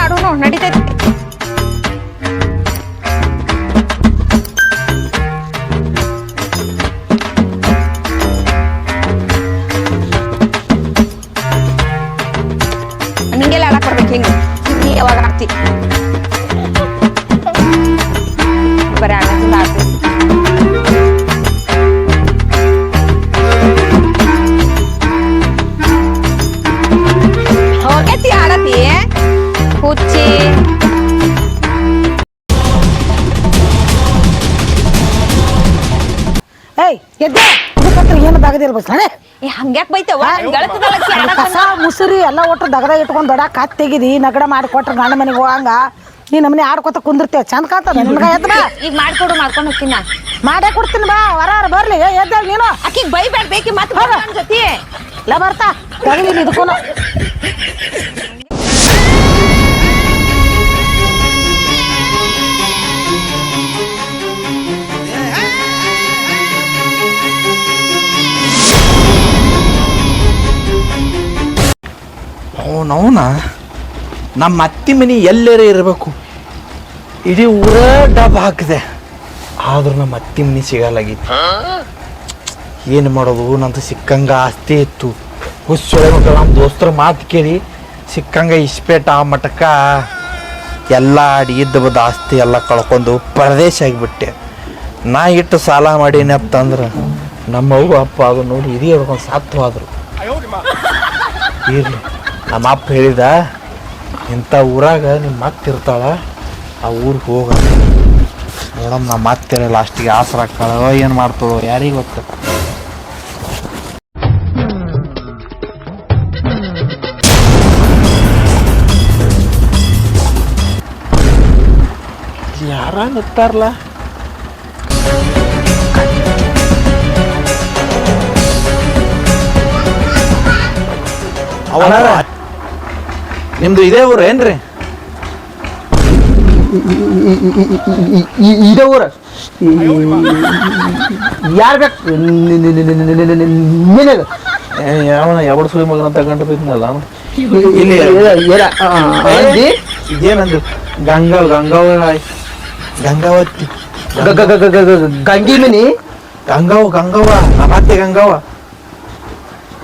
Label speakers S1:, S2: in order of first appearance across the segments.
S1: ಆಡೋನು ನಡೀತೈತಿ
S2: ಏಯ್ ಎದ್ದೆ. ಇದಕ್ಕಂತ್ರ ಏನು ದಗದಿಲ್ಲ ಬಸ್
S1: ಏ ಹಂಗ್ಯಾಕ್ ಬೈತವ?
S2: ಕಸ ಮುಸುರಿ ಎಲ್ಲ ಒಟ್ಟು ದಗದ ಇಟ್ಕೊಂಡು ದೊಡ್ಡ ಕತ್ ತೆಗಿದಿ ನಗಡ ಮಾಡಿ ನನ್ನ ಗಂಡ ಮನೆಗೆ ಹೋಗಂಗ. ನೀ ನಮ್ಮನೆ ಆಡ್ಕೊತ ಕುಂದಿರ್ತೇವೆ ಚಂದ ಕಾಣ್ತದ ನಿನ್ಗ ಎದ್ದ ಬಾ.
S1: ಈಗ ಮಾಡ್ಕೊಡು ಮಾಡ್ಕೊಂಡು ಹೋಗ್ತೀನಿ
S2: ಮಾಡೇ ಕೊಡ್ತೀನಿ ಬಾ ವರ ಬರ್ಲಿ. ಎದ್ದ ನೀನು?
S1: ಆಕಿಗ್ ಬೈಬೇಡ ಬೇಕಿ ಮತ್ತೆ ಜೊತೆ.
S2: ಇಲ್ಲ ಬರ್ತಾ. ಇದಕ್ಕೂ
S3: ಅವನವನ ನಮ್ಮ ಅತ್ತಿ ಮನೆ ಎಲ್ಲರೇ ಇರಬೇಕು. ಇಡೀ ಊರ ಡಬ್ ಹಾಕಿದೆ. ಆದ್ರೂ ನಮ್ಮ ಅತ್ತಿ ಮನೆ ಸಿಗಲಾಗಿತ್ತು. ಏನು ಮಾಡೋದು? ನಂದು ಸಿಕ್ಕಂಗ ಆಸ್ತಿ ಇತ್ತು. ಮಕ್ಕಳು ನಮ್ಮ ದೋಸ್ತರ ಮಾತು ಕೇಳಿ ಸಿಕ್ಕಂಗ ಇಸ್ಪೇಟ ಆ ಮಟಕ ಎಲ್ಲ ಆಡಿ ಇದ್ದ ಬದ ಆಸ್ತಿ ಎಲ್ಲ ಕಳ್ಕೊಂಡು ಪರದೇಶ ಆಗಿಬಿಟ್ಟೆ. ನಾ ಇಟ್ಟು ಸಾಲ ಮಾಡೀನಿ ಅಂದ್ರೆ ನಮ್ಮ ಅಪ್ಪ ಅದು ನೋಡಿ ಇರಲಿ ಹೋದ್ರು ಇರ್ಲಿ. ನಮ್ಮ ಅಪ್ಪ ಹೇಳಿದ, ಇಂಥ ಊರಾಗ ನಿಮ್ಮ ಮತ್ತೆ ಇರ್ತಾಳೆ, ಆ ಊರಿಗೆ ಹೋಗ. ನೋಡಮ್ಮ ನಮ್ಮ ಮತ್ತೆ ಲಾಸ್ಟಿಗೆ ಆಸರ ಹಾಕ್ತಾಳೋ ಏನು ಮಾಡ್ತಾಳೋ ಯಾರಿಗೆ ಗೊತ್ತ? ಯಾರ ನಿಂತಾರಲ್ಲ ಅವರ ನಿಮ್ದು ಇದೇ ಊರು ಏನ್ರಿ
S4: ಇದೇ ಊರ ಯಾರು ಬೇಕು ನಿನಗ
S3: ಯಾವನ ಯಾವಡ ಸುಳಿ ಮಗನ ತಗೊಂಡು ಬಿದ್ನಲ್ಲ. ಇಲ್ಲಿ
S4: ಅಂದಿ
S3: ಇದೇನಂದು ಗಂಗಾವ್ ಗಂಗಾವ ಗಂಗಾವತಿ
S4: ಗಂಗಿ ಮಿನಿ
S3: ಗಂಗಾವ ಗಂಗಾವ ನಮ್ಮ ಅತ್ತೆ ಗಂಗವ್ವ
S4: ನಿನ್- ನಿನ್- ನಿನ್- ನಿನ್-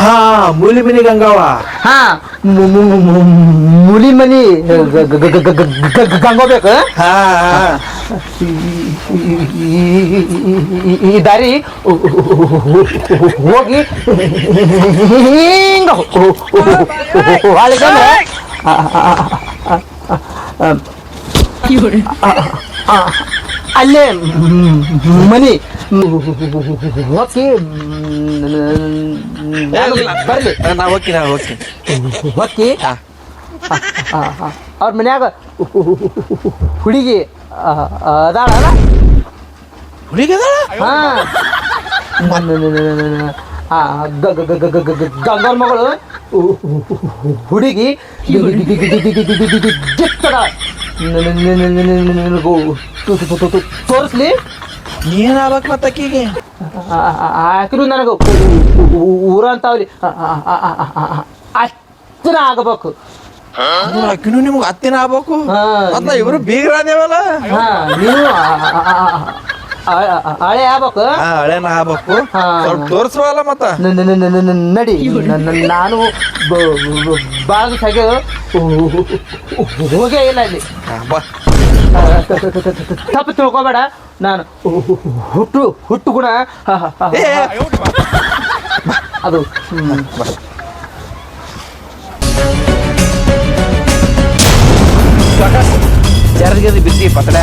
S4: ಅಡ್ಡ ಅಡ್ಡ ಅಡ್ಡ ಹೆಸ್ರು ಏನು
S3: ಹೆಸರು ಏನಿಟ್ಟಿದ್ರು ಹಾ ಮೂಲಿ ಮನಿ ಗಂಗವ್ವ
S4: ಹಾ ಮು- ಮು- ಮು- ಮು- ಮುಲಿ ಮನಿ ಗ- ಗ- ಗ- ಗ- ಗ- ಗ- ಗ- ಗಂಗೋಬೇಕು
S3: ಹಾ ಹಾ
S4: ಈ ದಾರಿ ಹೋಗಿ ಹಿಂಗ ಒಳಗಂದ್ರೆ ಅಲ್ಲೇ ಮನಿ ಹೋಗಿ ಬರ್ಲಿ
S3: ನಾ ಹೋಗ್ತೀನಿ ನಾ ಹೋಗ್ತೀನಿ
S4: ಹೊಕ್ಕಿ
S3: ಹಾ.
S4: ಅವ್ರ ಮನ್ಯಾಗ ಹುಡುಗಿ ಅದಾಳಲ್ಲ
S3: ಹುಡುಗಿ ಅದಾಳ
S4: ಹಾ ಗಂಗರ ಮಗಳು ಹುಡುಗಿ ತೋರಿಸ್ಲಿ
S3: ಏನಾಗ್ಬೇಕು ಮತ್ತೆ ಅಕ್ಕಿಗೆ
S4: ಹಾಕಿರು ನನಗೆ ಊರ ಅಂತಾವ್ರಿ ಅಷ್ಟನ ಆಗಬೇಕು
S3: ಅಕ್ಕಿನೂ ನಿಮ್ಗೆ ಅತ್ತಿನ ಆಗ್ಬೇಕು
S4: ಹಾ.
S3: ಇವರು ಬೀಗ್ರ
S4: ಅದೇವಲ್ಲ ನೀವು ಹಳೆ ಆಗ್ಬೇಕು
S3: ಹಳೆನ ಆಗ್ಬೇಕು. ಸ್ವಲ್ಪ ತೋರ್ಸುವಲ್ಲ ಮತ್ತ
S4: ನಡಿ ನಾನು ಬಾಗ ಸಗೆ ಹೋಗೇ ಇಲ್ಲ
S3: ಅಲ್ಲಿ
S4: ತಪ್ಪು ತಿಳ್ಕೊಬೇಡ ನಾನು. ಹುಟ್ಟು ಹುಟ್ಟು ಗುಣ ಅದು.
S3: ಜರ್ಗಿದ್ ಬಿಸಿ ಪತ್ರೆ.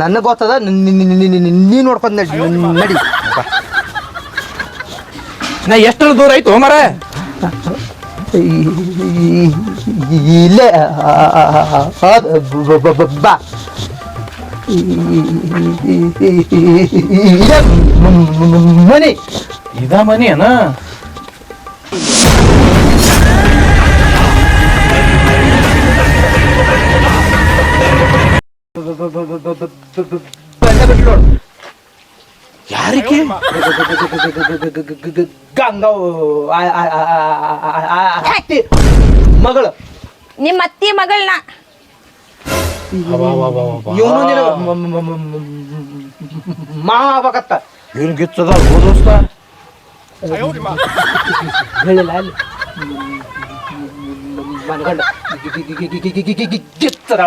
S4: ನನಗೆ ಗೊತ್ತದ? ನೀ ನೋಡ್ಕೊಂಡ್ ನಡಿ
S3: ನಾ ಎಷ್ಟು ದೂರ ಆಯ್ತು ಹೋಮರ
S4: ಇಲ್ಲೇ ಬಾ. ಮನಿ
S3: ಇದ ಮನಿ ಅನ ಯಾರಿಗೆ
S4: ಗಂಗಾವ್ ಮಗಳು
S1: ನಿಮ್ಮ ಅತ್ತಿ ಮಗಳನ್ನ
S4: ಇವನು ಮಾ ಆಗ್ಬೇಕತ್ತ
S3: ಇವನು ಗಿಚ್ಚದ ಓದೋಸ್ತ
S4: ಹೇಳಿಲ್ಲ ಅಲ್ಲಿ ಮನಗಂಡ ಗಿಚ್ಚದ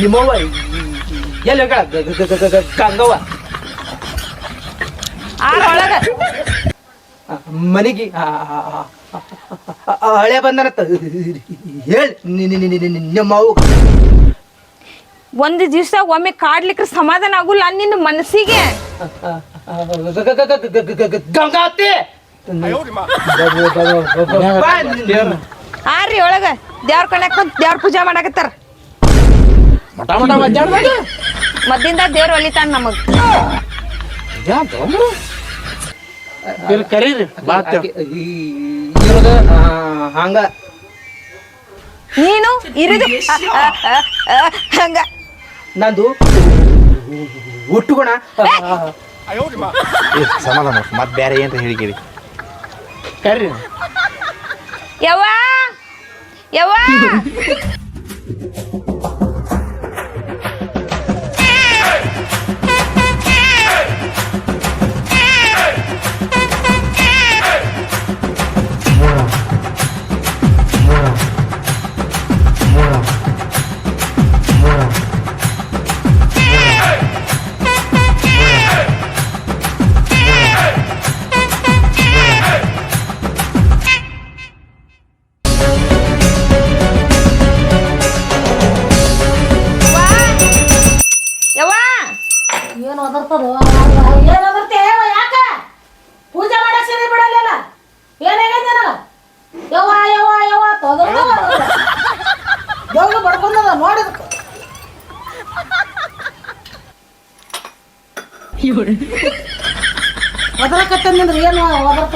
S4: ನಿಮ್ಮವ್ವ ಎಲ್ಲಿ ಗಂಗವ್ವ ಮನೆಗೆ ಹಳೆ ಬಂದನತ್ತ ಹೇಳಿ ನಿಮ್ಮ ಅವ್ವ
S1: ಒಂದು ದಿವಸ ಒಮ್ಮೆ ಕಾಡ್ಲಿಕ್ಕೆ ಸಮಾಧಾನ ಆಗುಲ್ಲ ನಿನ್ನ ಮನಸ್ಸಿಗೆ.
S4: ಗಂಗಾವತಿ!
S1: ಆರ್ರಿ ಒಳಗ ದೇವ್ರ ಕಣ್ಯಾಕ ಕುಂತ್ ದೇವ್ರ ಪೂಜೆ ಮಾಡಾಕತ್ತಾರ.
S3: ಮಟ ಮಟ ಮಧ್ಯಾಹ್ನದಾಗ?
S1: ಮದ್ದಿಂದ ದೇವ್ರ ಒಲಿತಾನ ನಮಗ್.
S3: ಕರೀರಿ
S4: ಹಂಗ.
S1: ನೀನು ಇರಿದು ಹಂಗ.
S4: ನಂದು
S3: ಒಟ್ಟು ಸಮಾಧಾನ ಮತ್ತೆ ಬೇರೆ ಹೇಳಿ ಕೇಳಿ. ಕರ್ರಿ
S1: ಯವ್ವಾ! ಯವ್ವಾ!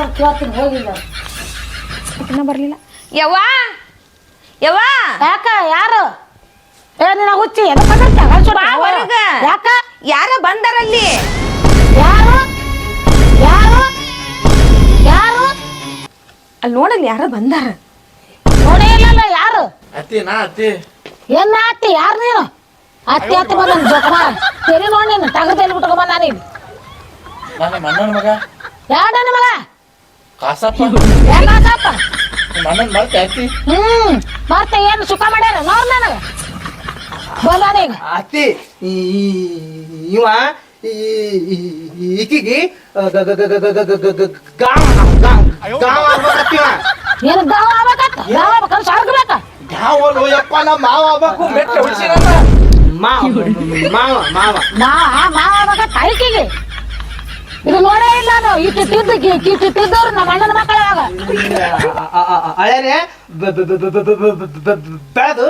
S2: ಒದರ್ತಾರ ಕೇಳ್ತೀನಿ ಹೋಗಿಲ್ಲ
S1: ಇನ್ನ ಬರ್ಲಿಲ್ಲ ಯವ್ವ? ಯವ್ವ?
S2: ಯಾಕ ಯಾರು? ಏ ನಿನ್ನ ಹುಚ್ಚಿ ಬಂದಿರ್ತಿ? ಅಗಲ್ಸೋಟ
S1: ಬಾ. ಹೊರಗ.
S2: ಯಾಕ?
S1: ಯಾರ ಬಂದಾರಲ್ಲಿ?
S2: ಯಾರು? ಯಾರು? ಯಾರು?
S1: ಅಲ್ಲಿ ನೋಡಲ್ಲಿ ಯಾರ ಬಂದಾರ?
S2: ನೋಡೇ ಇಲ್ಲಲ್ಲ ಯಾರು?
S3: ಅತ್ತಿ ನಾ ಅತ್ತಿ.
S2: ಏನ್ ಅತ್ತಿ? ಯಾರು ನೀನು? ಅತ್ತಿ ಅತ್ತಿ ಬಂದ ತೆರಿ ನೋಡಿ ನೀನು ತಗದಲ್ಲಿ ಬಿಟ್ಕೊ ಬಂದ ನೀನು.
S3: ಮಗ.
S2: ಯಾವ ನನ್ನ ಮಗ?
S3: ಕಾಸಪ್ಪ.
S2: ಏನ್
S3: ಆತಪ್ಪ? ಮಣ್ಣನ್ ಮರ್ತ ಅತ್ತಿ
S2: ಹ್ಮ್ ಮತ್ತೆ ಏನ್ ಸುಖ ಮಾಡ್ಯಾರ? ನೋಡ್ ನನಗ. ಬಂದಾನ ಈಗ.
S4: ಅತ್ತಿ ಈ- ಈ- ಇವ ಈಕಿಗೆ ಗಾವ ಗಾವ ಅತ್ತಿ
S2: ಏನ್ ಗಾವ ಆಗ್ಬೇಕತ್ತ ಗಾವ ಆಗ್ಬೇಕಂದ್ರೆ ಸರ್ಗಬೇಕ
S3: ಯಾವ ಲೋಯಪ್ಪ ನಮ್ಮ ಮಾವ ಆಗ್ಬೇಕು. ಮೆಟ್ಟ ಹುಡ್ಸಿರಲ್ಲ.
S4: ಮಾವ ಮಾವ ಮಾವ.
S2: ನಾ ಆ ಮಾವ ಆಗ್ಬೇಕತ್ತ ಐಕಿಗೆ ಇದು ನೋಡೇ ಇಲ್ಲ ನಾವು. ಇಟ್ಟು ತಿದ್ದು ಇಟ್ಟು ತಿದ್ದವ್ರು ನಮ್ಮ ಅಣ್ಣನ ಮಕ್ಕಳಾಗ
S4: ಹಳೇನೆ ಬೆಳೆದು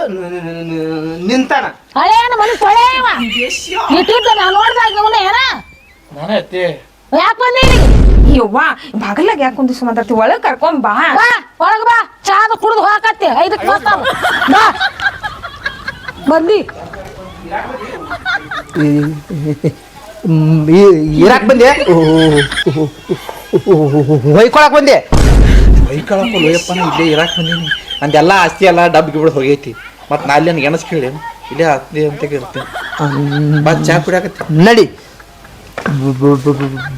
S4: ನಿಂತಾನ.
S2: ಹಳೇನು ಮನಸ್ಸು ಹೊಳೆ ಇವ ಇಟ್ಟಿದ್ದ ನಾವು ನೋಡ್ದಾಗ ಇವನ ಏನ?
S3: ನಾನೇ ಅತ್ತಿ.
S2: ಯಾಕೆ ಬಂದೀನಿ
S1: ಯವ್ವ ಬಾಗಲಾಗ ಯಾಕೆ ಕುಂದಿಸ್ ಮಾತಾಡ್ತಿ? ಒಳಗೆ ಕರ್ಕೊಂಡ್ ಬಾ.
S2: ಒಳಗ ಬಾ. ಚಾದ ಕುಡ್ದು ಹಾಕತ್ತೆ ಐದಕ್ಕೆ ಬರ್ತಾವ. ಬಾ. ಬಂದಿ.
S4: ಇರಾಕ್ ಬಂದೆ. ಹೊಯ್ಕೊಳಕ್ ಬಂದೆ.
S3: ಲೋಯಪ್ಪ ನಾ ಇಲ್ಲೇ ಇರಾಕ್ ಬಂದೀನಿ. ನಂದೆಲ್ಲ ಆಸ್ತಿ ಎಲ್ಲ ಡಬ್ಬಿಗೆ ಬಿಡ ಹೋಗೈತಿ. ಮತ್ತೆ ನಾ ಅಲ್ಲಿ ನನಗೆ ಎಣಸ್ ಕೇಳಿ. ಇಲ್ಲೇ ಆಸ್ತಿ ಅಂತ ಇರ್ತೀನಿ ಬಾ ಚಾ ಕುಡಿಯಾಕತ್ತಿ?
S4: ನಡಿ.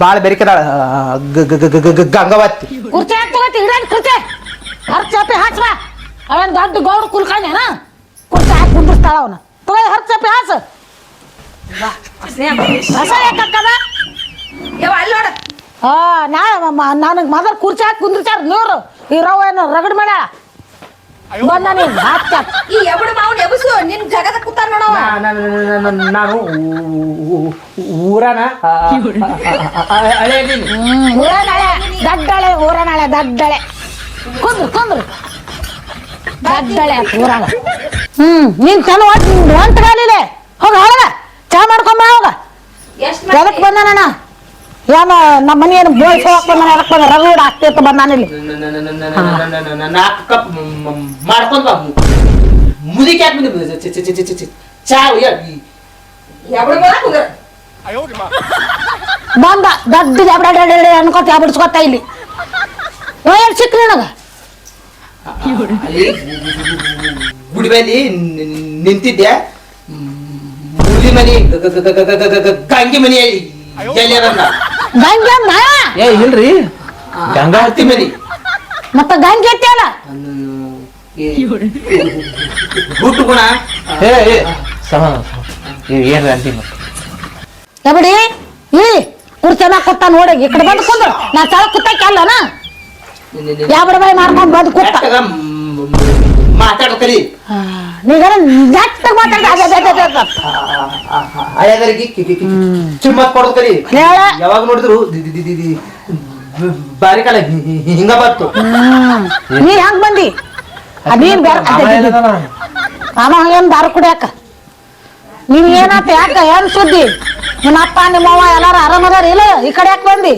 S4: ಬಾಳ ಬೆರಿಕದಾಳ. ಗಂಗವತ್ತಿ.
S2: ಕುರ್ಚಿ ಹಾಕಿ ತಗೋತಿ ಇಡಾಡಿ ಕುರ್ಚಿ. ಹರ್ ಚಾಪಿ ಹಾಕ್ಸ್ ಅವೇನ್ ದೊಡ್ಡ ಗೌಡ ಕುಲ್ಕಾನೇನ ಕುರ್ಚಿ ಹಾಕಿ ಕುಂದಿರ್ತಾಳ ಅವನ. ತಗೋ ಹರ್ ಚಾಪಿ ಹಾಸ ಆ ನಾ ನನಗೆ ಮದರ್ ಕುರ್ಚಾ ಹಾಕಿ ಕುಂದ್ರಚಾರ ನೋರು ರವ ಏನೋ ರಗಡ್ ಮಾಡ ಬಂದ ಹಾಕ್ತ
S1: ಈ ಎಬಡು ಮಾವನ್ ನಿನ್ ಜಗದ ಕೂತಾರ ನೋಡವ
S4: ನಾನು ಊರನ? ಹಳೆ
S2: ದಡ್ಡಳೆ ಊರನಳೆ ದಡ್ಡಳೆ. ಕುಂದ್ರು ಕುಂದ್ರು. ದಡ್ಡಳೆ ಊರನ. ಹ್ಮ್ ನಿನ್ ಚಲೋ ಹೊಂಟಗಾಲಿದೆ ಏನ ನಮ್ಮ ಮನೆ ಏನು ಬೋಳ್ಸ್ ಹೋಗಕ್ ಬಂದ ನೆನಕ್ ಬಂದ
S4: ನಾನಿಲ್ಲಿ ಮಾಡ್ಕೊಂಡ್ ಬಾ ಮುದಿಕ್ ಯಾಕೆ ಬಂದಿ
S2: ಬಂದ ದಡ್ಡ ಜಾಬಡ ಅನ್ಕೋತ ಬಿಡ್ಸ್ಕೊತ ಇಲ್ಲಿ ಏನ್ ನನಗ
S4: ಗುಡಿ ನಿಂತಿದ್ದೆ ಮುದಿ ಮನಿ ಗಂಗೆ ಮನಿ ಎಲ್ಲಿ
S2: ಗಂಜಮ್ಮ
S3: ಏ ಇಲ್ರಿ.
S4: ಗಂಗಾ ಹತ್ತಿ ಬರಿ
S2: ಮತ್ತ ಗಂಜಿ ಎತ್ತಲ್ಲ
S4: ಗುಟ್ಟು ಗುಣ.
S3: ಏ ಏ ಸಮಾನ ಏನ್ರಿ ಅಂತಿ ಮತ್ತೆ?
S2: ಬಿಡಿ. ಈ ಕುರ್ಚನ ಕೊಟ್ಟ ನೋಡಿ ಈ ಕಡೆ ಬಂದು ಕುಂದ್ರು. ನಾ ಸಳ ಕುತ್ತಕ್ಕೆ ಅಲ್ಲನ? ಯಾವ ಬಾಯಿ ಮಾಡ್ಕೊಂಡು ಬಂದು
S4: ಕುತ್ತ ಮಾತಾಡ್ತೀರಿ
S2: ನೀಗರ ಜಟ್ಟ ಮಾತಾಡ್ದ
S4: ಹಳೆದರಿಗೆ ಚಿಮ್ಮತ್
S2: ಕೊಡ್ತೀರಿ
S4: ಯಾವಾಗ ನೋಡಿದ್ರು ಬಾರಿ ಕಾಲ ಹಿಂಗ ಬರ್ತು
S2: ನೀ ಹೆಂಗ್ ಬಂದಿ?
S3: ನೀನ್
S2: ಅಮ್ಮ ಹಂಗೇನ್ ದಾರು ಕುಡಿಯಾಕ? ನೀನ್ ಏನಾತ ಯಾಕ? ಏನ್ ಸುದ್ದಿ? ನಿಮ್ಮಪ್ಪ ನಿಮ್ಮವ್ವ ಎಲ್ಲಾರು ಆರಾಮದಾರ ಇಲ್ಲ ಈ ಕಡೆ ಯಾಕೆ ಬಂದಿ?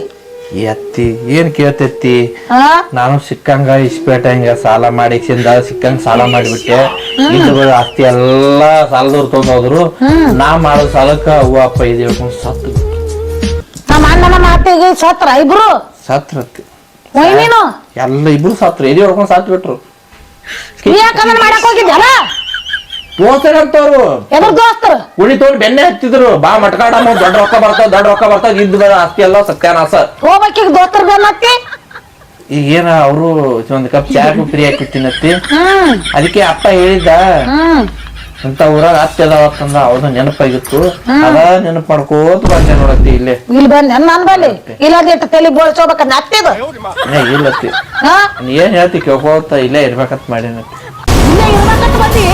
S3: ಈ ಅತ್ತಿ ಏನ್ ಕೇಳ್ತೈತಿ? ನಾನು ಸಿಕ್ಕಂಗ ಇಸ್ಪೇಟ ಹಿಂಗ ಸಾಲ ಮಾಡಿ ಸಿಕ್ಕಂಗ ಸಾಲ ಮಾಡಿಬಿಟ್ಟೆ. ಇದು ಆಸ್ತಿ ಎಲ್ಲಾ ಸಾಲದವ್ರು ತಗೊಂಡೋದ್ರು. ನಾ ಮಾಡೋ ಸಾಲಕ್ಕ ಅವ್ವ ಅಪ್ಪ ಇದೆ ಹೇಳ್ಕೊಂಡು ಸತ್ತು
S2: ನಮ್ಮ ಅಣ್ಣನ ಮಾತಿಗೆ ಸತ್ರ ಇಬ್ರು?
S3: ಸತ್ರತ್ತಿ ಎಲ್ಲ ಇಬ್ರು ಸತ್ರ. ಇದೆ ಹೊಡ್ಕೊಂಡು ಸತ್ ಬಿಟ್ರು?
S2: ಯಾಕಂದ್ರೆ ಮಾಡಕ್ ಹೋಗಿದ್ದಲ್ಲ
S3: ದೋಸ್ತರಂತವ್ರು
S2: ಎದ್ರ ದೋಸ್ತರು.
S3: ಉಳಿ ತಗೊಂಡು ಬೆನ್ನೆ ಹತ್ತಿದ್ರು. ಬಾ ಮಟ್ಕಾಡಮ್ಮ ದೊಡ್ಡ ರೊಕ್ಕ ಬರ್ತಾವ ದೊಡ್ಡ ರೊಕ್ಕ ಬರ್ತಾವ ಇದ್ದ ಆಸ್ತಿ ಎಲ್ಲ ಸತ್ಯಾನಾಸ
S2: ಹೋಗ್ಬೇಕೀಗ ದೋಸ್ತರ್ ಬೆನ್ನತ್ತಿ
S3: ಈಗ ಏನ ಅವರು ಒಂದ್ ಕಪ್ ಚಾ ಫ್ರೀ ಹಾಕಿ ತಿನ್ನತ್ತಿ ಅದಕ್ಕೆ ಅಪ್ಪ ಹೇಳಿದ್ದ ಅಂತ ಊರಾಗ ಆಸ್ತಿ ಅದಾವ ಅಂತಂದ ಅವ್ರದ್ದು ನೆನಪಾಗಿತ್ತು. ಅದ ನೆನಪು ಮಾಡ್ಕೋತ ಬಂದೆ ನೋಡತ್ತಿ ಇಲ್ಲೇ.
S2: ಇಲ್ಲಿ ಬಂದ್ ನನ್ ಬಲ್ಲಿ ಇಲ್ಲದಿಟ್ಟು ತಲೆ ಬೋಳ್ಸೋಬೇಕಂದ ಅತ್ತಿದು
S3: ಇಲ್ಲತ್ತಿ ಏನ್ ಹೇಳ್ತಿ ಕೇಳ್ಕೋತ ಇಲ್ಲೇ ಇರ್ಬೇಕಂತ ಮಾಡೀನತ್ತಿ
S2: ಇಲ್ಲೇ ಇರ್ಬೇಕಂತ ಬಂದಿ.